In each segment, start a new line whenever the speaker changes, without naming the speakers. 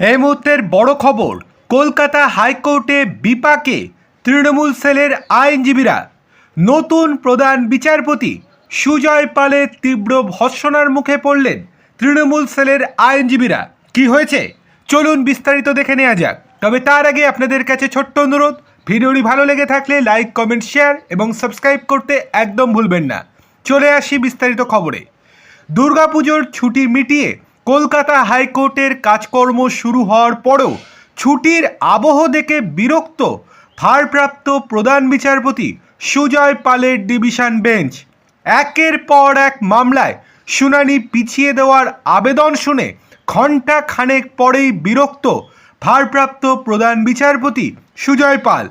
এই মুহূর্তের বড় খবর, কলকাতা হাইকোর্টে বিপাকে তৃণমূল সেলের আইনজীবীরা। নতুন প্রধান বিচারপতি সুজয় পালের তীব্র ভৎসনার মুখে পড়লেন তৃণমূল সেলের আইনজীবীরা। কি হয়েছে? চলুন বিস্তারিত দেখে নেওয়া যাক। তবে তার আগে আপনাদের কাছে ছোট্ট অনুরোধ, ভিডিওটি ভালো লেগে থাকলে লাইক, কমেন্ট, শেয়ার এবং সাবস্ক্রাইব করতে একদম ভুলবেন না। চলে আসি বিস্তারিত খবরে। দুর্গাপুজোর ছুটি মিটিয়ে কলকাতা হাইকোর্টের কাজকর্ম শুরু হওয়ার পরও ছুটির আবহ দেখে বিরক্ত ভারপ্রাপ্ত প্রধান বিচারপতি সুজয় পালের ডিভিশন বেঞ্চ। একের পর এক মামলায় শুনানি পিছিয়ে দেওয়ার আবেদন শুনে ঘণ্টা খানেক পরেই বিরক্ত ভারপ্রাপ্ত প্রধান বিচারপতি সুজয় পাল।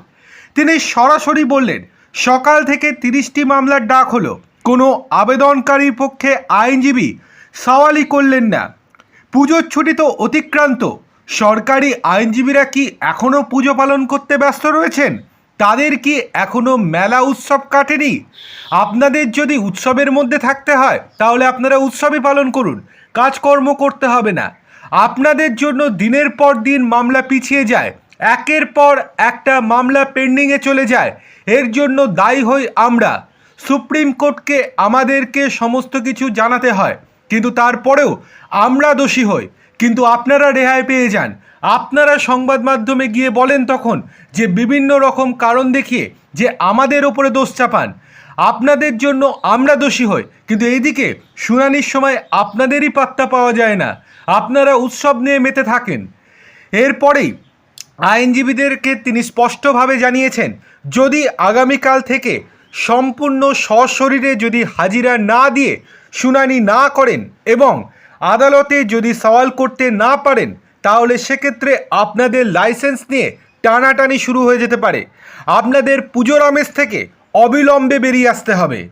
তিনি সরাসরি বললেন, সকাল থেকে তিরিশটি মামলার ডাক হলো। কোনো আবেদনকারীর পক্ষে আইনজীবী সওয়ালই করলেন না। পুজোর ছুটি তো অতিক্রান্ত। সরকারি আইনজীবীরা কি এখনও পুজো পালন করতে ব্যস্ত রয়েছেন? তাদের কি এখনও মেলা উৎসব কাটেনি? আপনাদের যদি উৎসবের মধ্যে থাকতে হয়, তাহলে আপনারা উৎসবই পালন করুন। কাজকর্ম করতে হবে না। আপনাদের জন্য দিনের পর দিন মামলা পিছিয়ে যায়। একের পর একটা মামলা পেন্ডিংয়ে চলে যায়। এর জন্য দায়ী হই আমরা। সুপ্রিম কোর্টকে আমাদেরকে সমস্ত কিছু জানাতে হয়। কিন্তু তারপরেও আমরা দোষী হই। কিন্তু আপনারা রেহাই পেয়ে যান। আপনারা সংবাদ মাধ্যমে গিয়ে বলেন তখন যে বিভিন্ন রকম কারণ দেখিয়ে যে আমাদের ওপরে দোষ চাপান। আপনাদের জন্য আমরা দোষী হই, কিন্তু এইদিকে শুনানির সময় আপনাদেরই পাত্তা পাওয়া যায় না। আপনারা উৎসব নিয়ে মেতে থাকেন। এরপরেই আইনজীবীদেরকে তিনি স্পষ্টভাবে জানিয়েছেন, যদি আগামীকাল থেকে সম্পূর্ণ সশরীরে যদি হাজিরা না দিয়ে শুনানি না করেন এবং আদালতে যদি সওয়াল করতে না পারেন, তাহলে সেক্ষেত্রে আপনাদের লাইসেন্স নিয়ে টানাটানি শুরু হয়ে যেতে পারে। আপনাদের পুজোর আমেজ থেকে অবিলম্বে বেরিয়ে আসতে হবে।